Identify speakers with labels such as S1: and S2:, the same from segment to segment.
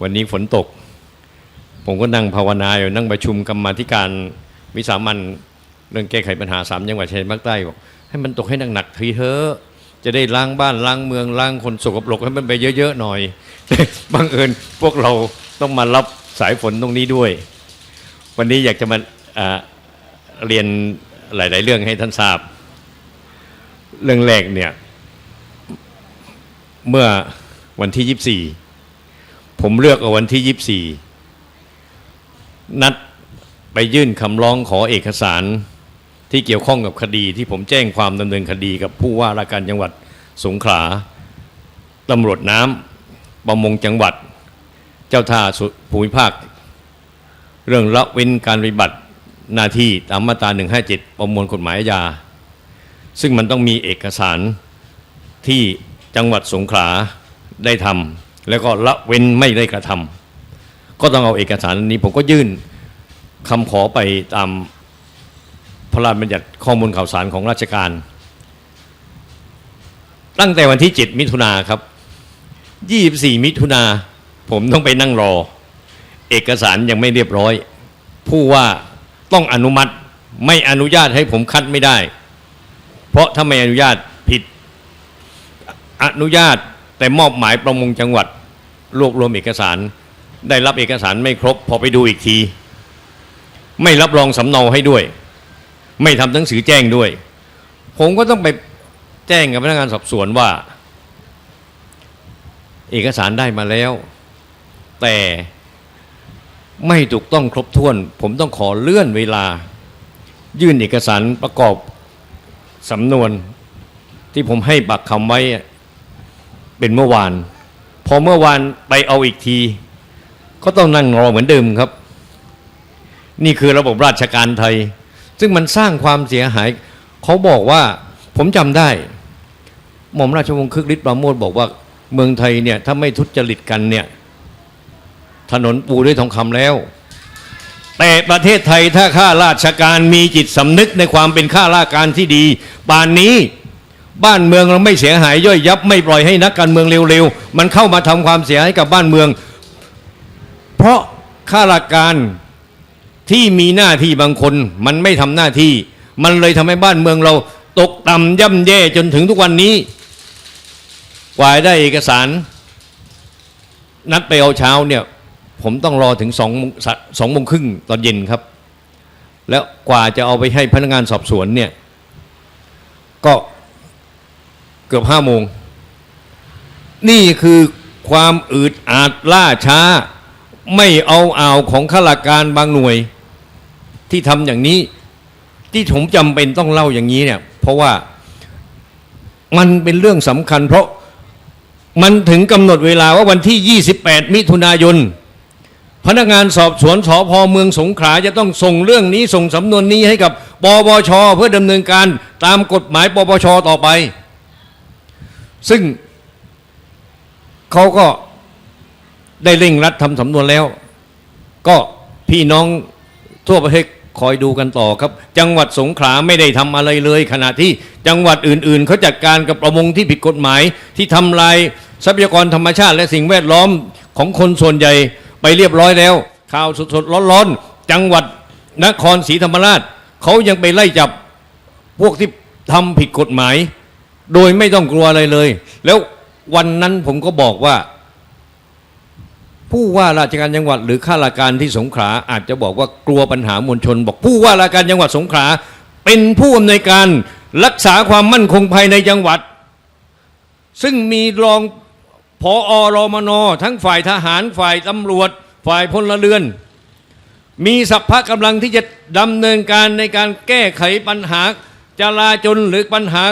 S1: วันนี้ฝนตก ผมก็นั่งภาวนาอยู่นั่งประชุมกรรมาธิการวิสามันเรื่องแก้ไขปัญหาสามจังหวัดชายแดนภาคใต้บอกให้มันตกให้หนักๆทีเถอะจะได้ล้างบ้านล้างเมืองล้างคนสกปรกให้มันไปเยอะๆหน่อยบังเอิญพวกเราต้องมารับสายฝนตรงนี้ด้วย วันนี้อยากจะมาเรียนหลาย ๆ เรื่องให้ท่านทราบ เรื่องแรกเนี่ย เมื่อวันที่ 24 ผมเลือกเอาวันที่ 24 นัดไปยื่นคำร้องขอเอกสารที่เกี่ยวข้องกับคดีที่ผมแจ้งความดำเนินคดีกับผู้ว่าราชการจังหวัดสงขลาตำรวจน้ำประมงจังหวัด เจ้าท่าภูมิภาค เรื่องละเว้นการปฏิบัติหน้าที่ตามมาตรา 157 ประมวลกฎหมายอาญา ซึ่งมันต้องมีเอกสารที่จังหวัดสงขลาได้ทำ แล้วก็ละเว้นไม่ได้กระทำก็ต้องเอาเอกสารนี้ ผมก็ยื่นคำขอไปตามพระราชบัญญัติข้อมูลข่าวสารของราชการ ตั้งแต่วันที่ 7 มิถุนาครับ 24 มิถุนาผมต้องไปนั่งรอ เอกสารยังไม่เรียบร้อย ผู้ว่าต้องอนุมัติไม่อนุญาตให้ผมคัดไม่ได้ เพราะถ้าไม่อนุญาตผิด อนุญาต แต่มอบหมายประมงจังหวัดรวบรวมเอกสาร ได้รับเอกสารไม่ครบ พอไปดูอีกที ไม่รับรองสำเนาให้ด้วย ไม่ทำหนังสือแจ้งด้วย ผมก็ต้องไปแจ้งกับพนักงานสอบสวนว่า เอกสารได้มาแล้ว แต่ไม่ถูกต้องครบถ้วน ผมต้องขอเลื่อนเวลา ยื่นเอกสารประกอบสำนวนที่ผมให้ปักคำไว้ เป็นเมื่อวาน พอเมื่อวานไปเอาอีกที ก็ต้องนั่งรอเหมือนเดิมครับ นี่คือระบบราชการไทย ซึ่งมันสร้างความเสียหาย เขาบอกว่าผมจำได้ หม่อมราชวงศ์คึกฤทธิ์ปราโมทบอกว่าเมืองไทยเนี่ยถ้าไม่ทุจริตกันเนี่ยถนนปูด้วยทองคำแล้ว แต่ประเทศไทยถ้าข้าราชการมีจิตสำนึกในความเป็นข้าราชการที่ดีป่านนี้ บ้านเมืองเราไม่เสียหายย่อยยับไม่ปล่อยให้นักการเมืองเร็วๆ มันเข้ามาทำความเสียหายกับบ้านเมือง เพราะข้าราชการที่มีหน้าที่บางคน มันไม่ทำหน้าที่ มันเลยทำให้บ้านเมืองเราตกต่ำย่ำแย่จนถึงทุกวันนี้กว่าได้เอกสาร นัดไปเอาเช้าเนี่ยผมต้องรอถึงสองสองโมงครึ่งตอนเย็นครับ แล้วกว่าจะเอาไปให้พนักงานสอบสวนเนี่ยก็ กือบห้าโมง นี่คือความอืดอาดล่าช้า ไม่เอาอ่าวของข้าราชการบางหน่วย ที่ทำอย่างนี้ ที่ผมจำเป็นต้องเล่าอย่างนี้เนี่ย เพราะว่ามันเป็นเรื่องสำคัญ เพราะมันถึงกำหนดเวลาว่าวันที่ 28 มิถุนายน พนักงานสอบสวนสพเมืองสงขลาจะต้องส่งเรื่องนี้ส่งสำนวนนี้ให้กับปปชเพื่อดำเนินการตามกฎหมายปปชต่อไป ซึ่งเขาก็ได้เร่งรัดทำสำนวนแล้ว ก็พี่น้องทั่วประเทศคอยดูกันต่อครับ จังหวัดสงขลาไม่ได้ทำอะไรเลย ขณะที่จังหวัดอื่น ๆเขาจัดการกับประมงที่ผิดกฎหมาย ที่ทำลายทรัพยากรธรรมชาติและสิ่งแวดล้อมของคนส่วนใหญ่ไปเรียบร้อยแล้ว ข่าวสดๆร้อนๆจังหวัดนครศรีธรรมราชเขายังไปไล่จับพวกที่ทำผิดกฎหมาย โดยไม่ต้องกลัวอะไรเลย แล้ววันนั้นผมก็บอกว่า ผู้ว่าราชการจังหวัด หรือข้าราชการที่สงขลาอาจจะบอกว่ากลัวปัญหามวลชน บอกผู้ว่าราชการจังหวัดสงขลาเป็นผู้อำนวยการรักษาความมั่นคงภายในจังหวัด ซึ่งมีรองพออรมนทั้งฝ่ายทหารฝ่ายตำรวจ ฝ่ายพลเรือน มีสัพพะกำลังที่จะดำเนินการในการแก้ไขปัญหาจราจรหรือปัญหา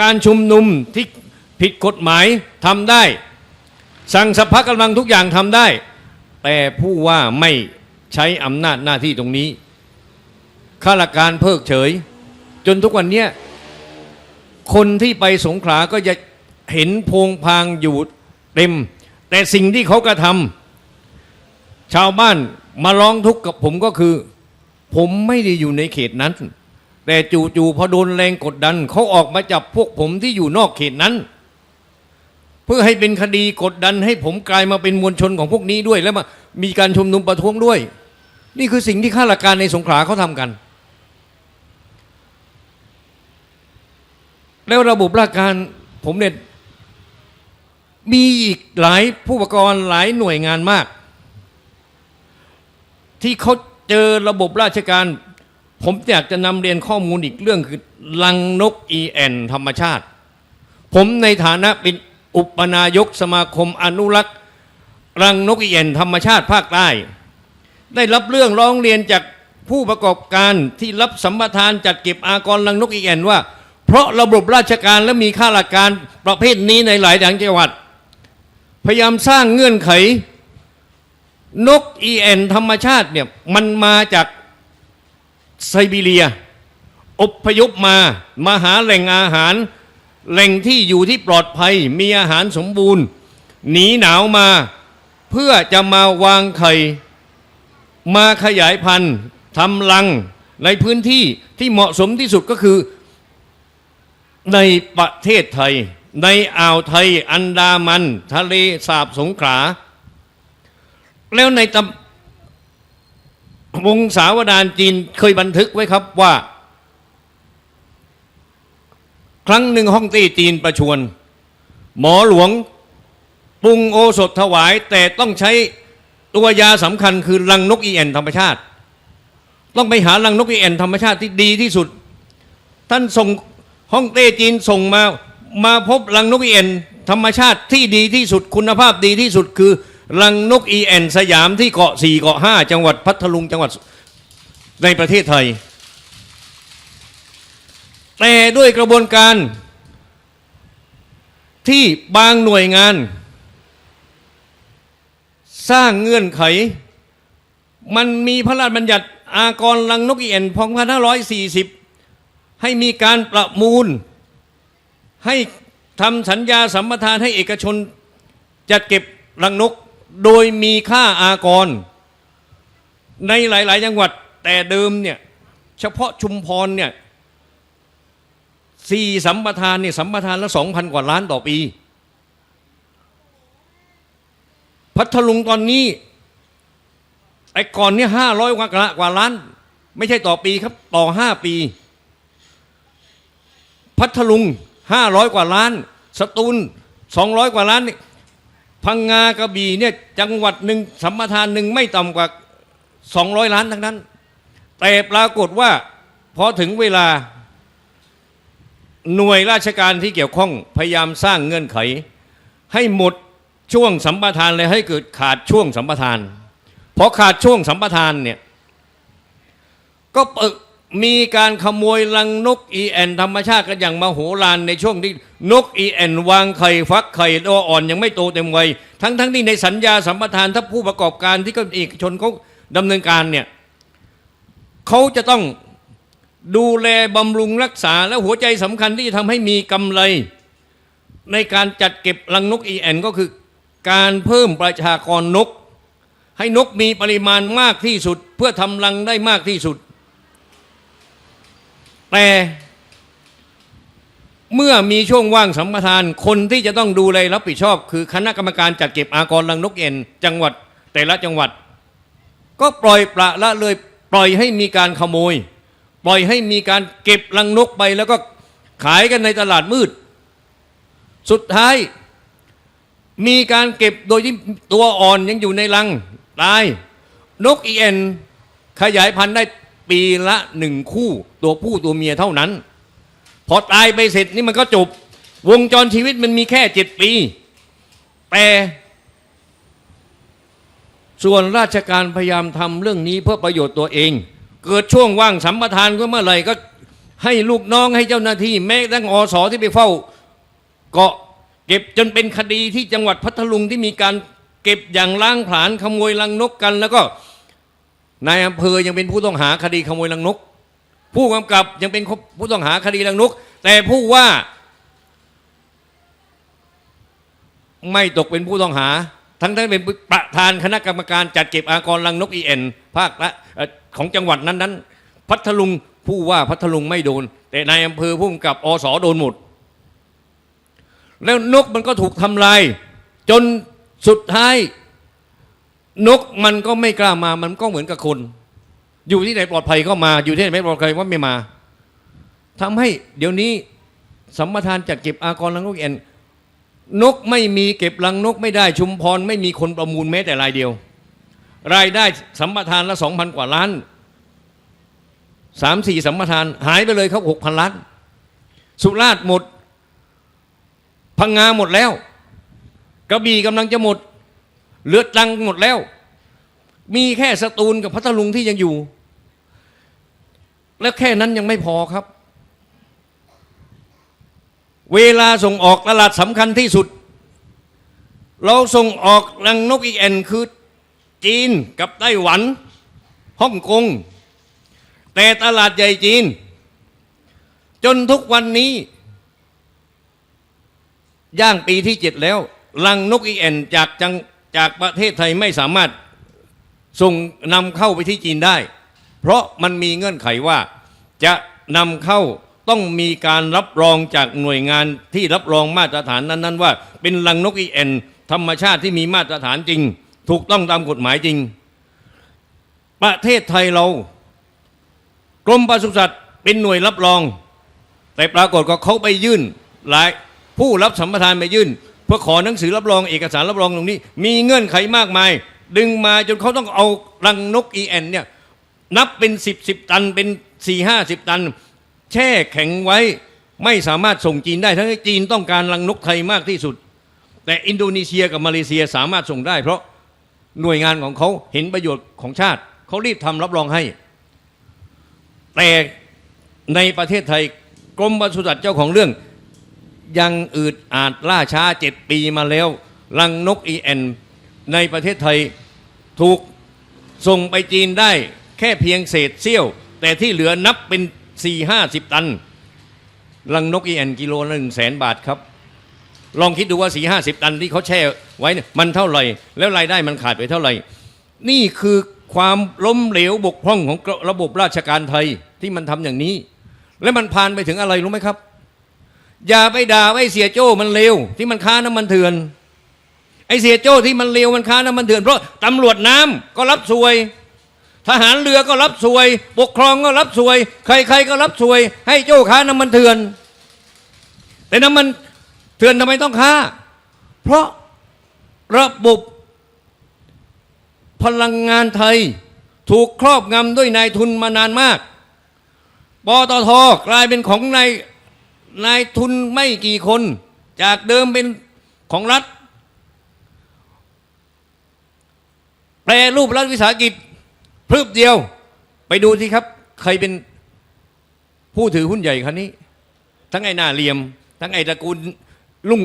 S1: การชุมนุมที่ผิดกฎหมายทำได้ สั่งสัพพะกำลังทุกอย่างทำได้ แต่ผู้ว่าไม่ใช้อำนาจหน้าที่ตรงนี้ข้าราชการเพิกเฉย จนทุกวันเนี้คนที่ไปสงขลาก็จะเห็นพงพางอยู่เต็ม แต่สิ่งที่เขากระทำชาวบ้านมาร้องทุกข์กับผมก็คือ ผมไม่ได้อยู่ในเขตนั้น แต่จู่ๆพอโดนแรงกดดันเขาออกมาจับพวกผมที่อยู่นอกเขตนั้น เพื่อให้เป็นคดีกดดันให้ผมกลายมาเป็นมวลชนของพวกนี้ด้วยแล้วมามีการชุมนุมประท้วงด้วย นี่คือสิ่งที่ข้าราชการในสงขลาเขาทำกัน แล้วระบบราชการผมเนี่ยมีอีกหลายผู้ประกอบหลายหน่วยงานมาก ที่เขาเจอระบบราชการ ผมอยากจะนำเรียนข้อมูลอีกเรื่องคือลังนกอีแอนธรรมชาติ ผมในฐานะเป็นอุปนายกสมาคมอนุรักษ์รังนกอีแอนธรรมชาติภาคใต้ ได้รับเรื่องร้องเรียนจากผู้ประกอบการที่รับสัมปทานจัดเก็บอากรรังนกอีแอนว่า เพราะระบบราชการและมีข้าราชการประเภทนี้ในหลายจังหวัด พยายามสร้างเงื่อนไขนกอีแอนธรรมชาติเนี่ยมันมาจาก ไซบีเรีย อพยพมามาหาแหล่งอาหาร แหล่งที่อยู่ที่ปลอดภัยมีอาหารสมบูรณ์ หนีหนาวมา เพื่อจะมาวางไข่ มาขยายพันธุ์ทำรังในพื้นที่ที่เหมาะสมที่สุดก็คือในประเทศไทย ในอ่าวไทยอันดามัน ทะเลสาบสงขลาแล้วในตำ วงศาวดารจีนเคยบันทึกไว้ครับว่า ครั้งหนึ่งฮ่องเต้จีนประชวน หมอหลวงปรุงโอสถถวาย แต่ต้องใช้ตัวยาสำคัญคือรังนกอีแอนธรรมชาติ ต้องไปหารังนกอีแอนธรรมชาติที่ดีที่สุด ท่านส่งฮ่องเต้จีนส่งมามาพบรังนกอีแอนธรรมชาติที่ดีที่สุดคุณภาพดีที่สุดคือ รังนกอีแอนสยามที่เกาะสี่เกาะห้าจังหวัดพัทลุงจังหวัดในประเทศไทย แต่ด้วยกระบวนการที่บางหน่วยงาน สร้างเงื่อนไข มันมีพระราชบัญญัติอากรลังนกอีแอนพง2540ให้มีการประมูล ให้ทำสัญญาสัมปทานให้เอกชนจัดเก็บรังนก โดยมีค่าอากร ในหลาย ๆ จังหวัดแต่เดิมเนี่ยเฉพาะชุมพรเนี่ยสี่สัมปทานเนี่ยสัมปทานละสองพันกว่าล้านต่อปี พัทลุงตอนนี้ไอ้ก่อนเนี่ยห้าร้อยกว่ากว่าล้าน ไม่ใช่ต่อปีครับต่อห้าปี พัทลุงห้าร้อยกว่าล้าน สตูลสองร้อยกว่าล้านนี่ พังงากระบี่เนี่ยจังหวัดหนึ่งสัมปทานหนึ่งไม่ต่ำกว่าสองร้อยล้านทั้งนั้น แต่ปรากฏว่าพอถึงเวลาหน่วยราชการที่เกี่ยวข้องพยายามสร้างเงื่อนไข ให้หมดช่วงสัมปทานเลยให้เกิดขาดช่วงสัมปทานพอขาดช่วงสัมปทานเนี่ยก็เปิด มีการขโมยรังนกอีแอนธรรมชาติกันอย่างมโหฬารในช่วงที่นกอีแอนวางไข่ฟักไข่ตัวอ่อนยังไม่โตเต็มวัยทั้งทั้งที่ในสัญญาสัมปทานถ้าผู้ประกอบการที่ก็เอกชนเขาดำเนินการเนี่ยเขาจะต้องดูแลบำรุงรักษาและหัวใจสำคัญที่จะทำให้มีกำไร ในการจัดเก็บรังนกอีแอนก็คือการเพิ่มประชากรนก ให้นกมีปริมาณมากที่สุด เพื่อทำรังได้มากที่สุด แต่เมื่อมีช่วงว่างสัมปทาน คนที่จะต้องดูแลรับผิดชอบ คือคณะกรรมการจัดเก็บอากรรังนกเอ็น จังหวัดแต่ละจังหวัด ก็ปล่อยปละละเลยปล่อยให้มีการขโมย ปล่อยให้มีการเก็บรังนกไป แล้วก็ขายกันในตลาดมืด สุดท้าย มีการเก็บโดยที่ตัวอ่อนยังอยู่ในรังตาย นกอีเอ็นขยายพันธุ์ได้ ปีละหนึ่งคู่ตัวผู้ตัวเมียเท่านั้น พอตายไปเสร็จนี่มันก็จบ วงจรชีวิตมันมีแค่เจ็ดปี แต่ส่วนราชการพยายามทำเรื่องนี้เพื่อประโยชน์ตัวเอง เกิดช่วงว่างสัมปทานก็เมื่อไหร่ก็ให้ลูกน้องให้เจ้าหน้าที่แม้กระทั่งอสอที่ไปเฝ้าเกาะเก็บจนเป็นคดีที่จังหวัดพัทลุงที่มีการเก็บอย่างล้างผลาญขโมยรังนกกันแล้วก็ นายอำเภอยังเป็นผู้ต้องหาคดีขโมยรังนก ผู้กำกับยังเป็นผู้ต้องหาคดีรังนก แต่ผู้ว่า ไม่ตกเป็นผู้ต้องหา ทั้งทั้งเป็นประธานคณะกรรมการจัดเก็บอากรรังนกอีเอ็นภาคละของจังหวัดนั้นๆพัทลุงผู้ว่าพัทลุงไม่โดน แต่นายอำเภอผู้กำกับอสโดนหมด แล้วนกมันก็ถูกทำลาย จนสุดท้าย นกมันก็ไม่กล้ามามันก็เหมือนกับคน อยู่ที่ไหนปลอดภัยก็มาอยู่ที่ไหนไม่ปลอดภัยว่าไม่มาทำให้เดี๋ยวนี้สัมปทานจัดเก็บอากรรังนกแอ่นนกไม่มีเก็บรังนกไม่ได้ชุมพรไม่มีคนประมูลแม้แต่รายเดียว รายได้สัมปทานละสองพันกว่าล้านสามสี่สัมปทานหายไปเลยครับหกพันล้าน สุราษฎร์หมด พังงาหมดแล้ว กระบี่กำลังจะหมด เลือดตังหมดแล้ว มีแค่สตูลกับพัทลุงที่ยังอยู่ แล้วแค่นั้นยังไม่พอครับ เวลาส่งออกตลาดสำคัญที่สุด เราส่งออกรังนกอีแอนคือจีนกับไต้หวันฮ่องกง แต่ตลาดใหญ่จีน จนทุกวันนี้ ย่างปีที่เจ็ดแล้วรังนกอีแอนจากจัง จากประเทศไทยไม่สามารถส่งนำเข้าไปที่จีนได้ เพราะมันมีเงื่อนไขว่าจะนำเข้าต้องมีการรับรองจากหน่วยงานที่รับรองมาตรฐานนั้น ๆ ว่า เป็นรังนกอีแอนธรรมชาติที่มีมาตรฐานจริง ถูกต้องตามกฎหมายจริง ประเทศไทยเรา กรมปศุสัตว์เป็นหน่วยรับรอง แต่ปรากฏก็เขาไปยื่นหลายผู้รับสัมปทานไปยื่น เพื่อขอหนังสือรับรองเอกสารรับรองตรงนี้ มีเงื่อนไขมากมาย ดึงมาจนเขาต้องเอารังนกอีแอนเนี่ยนับเป็นสิบสิบตันเป็นสี่ห้าสิบตัน แช่แข็งไว้ไม่สามารถส่งจีนได้ทั้งที่จีนต้องการรังนกไทยมากที่สุด แต่อินโดนีเซียกับมาเลเซียสามารถส่งได้ เพราะหน่วยงานของเขาเห็นประโยชน์ของชาติเขารีบทำรับรองให้ แต่ในประเทศไทยกรมปศุสัตว์เจ้าของเรื่อง ยังอืดอาจล่าช้าเจ็ดปีมาแล้วรังนกอีแอนในประเทศไทยถูกส่งไปจีนได้แค่เพียงเศษเสี้ยว แต่ที่เหลือนับเป็น4ี่ห้าสิบตัน รังนกอีแอนกิโลละหนึ่งแสนบาทครับ ลองคิดดูว่าสี่ห้าสิบตันที่เขาแช่ไว้มันเท่าไหร่ แล้วรายได้มันขาดไปเท่าไหร่ นี่คือความล้มเหลวบกพร่องของระบบราชการไทยที่มันทำอย่างนี้ และมันผ่านไปถึงอะไรรู้ไหมครับ อย่าไปด่าไอ้เสียโจ้มันเลวที่มันค้าน้ำมันเถื่อน ไอ้เสียโจ้ที่มันเลวมันค้าน้ำมันเถื่อนเพราะตำรวจน้ำก็รับสวย ทหารเรือก็รับสวย ปกครองก็รับสวย ใครๆก็รับสวย ให้โจ้ค้าน้ำมันเถื่อน แต่น้ำมันเถื่อนทำไมต้องค้า เพราะระบบพลังงานไทยถูกครอบงำด้วยนายทุนมานานมาก ปตทกลายเป็นของนาย นายทุนไม่กี่คน จากเดิมเป็นของรัฐ แปรรูปรัฐวิสาหกิจพรึบเดียว ไปดูสิครับ ใครเป็นผู้ถือหุ้นใหญ่คันนี้ ทั้งไอ้หน้าเหลี่ยม ทั้งไอ้ตระกูลลุง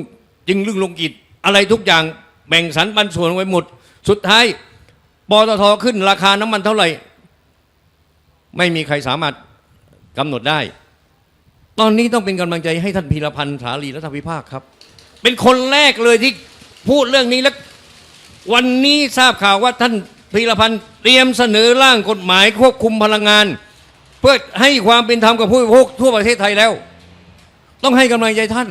S1: จึงลุงลงกิจ อะไรทุกอย่างแบ่งสรรปันส่วนไว้หมด สุดท้ายปตทขึ้นราคาน้ำมันเท่าไหร่ ไม่มีใครสามารถกำหนดได้ ตอนนี้ต้องเป็นกำลังใจให้ท่านพีรพันธ์สาลีรัฐวิภาคครับ เป็นคนแรกเลยที่พูดเรื่องนี้และววันนี้ทราบข่าวว่าท่านพีรพันธ์เตรียมเสนอร่างกฎหมายควบคุมพลังงาน เพื่อให้ความเป็นธรรมกับผู้บริโภคทั่วประเทศไทยแล้ว ต้องให้กำลังใจท่าน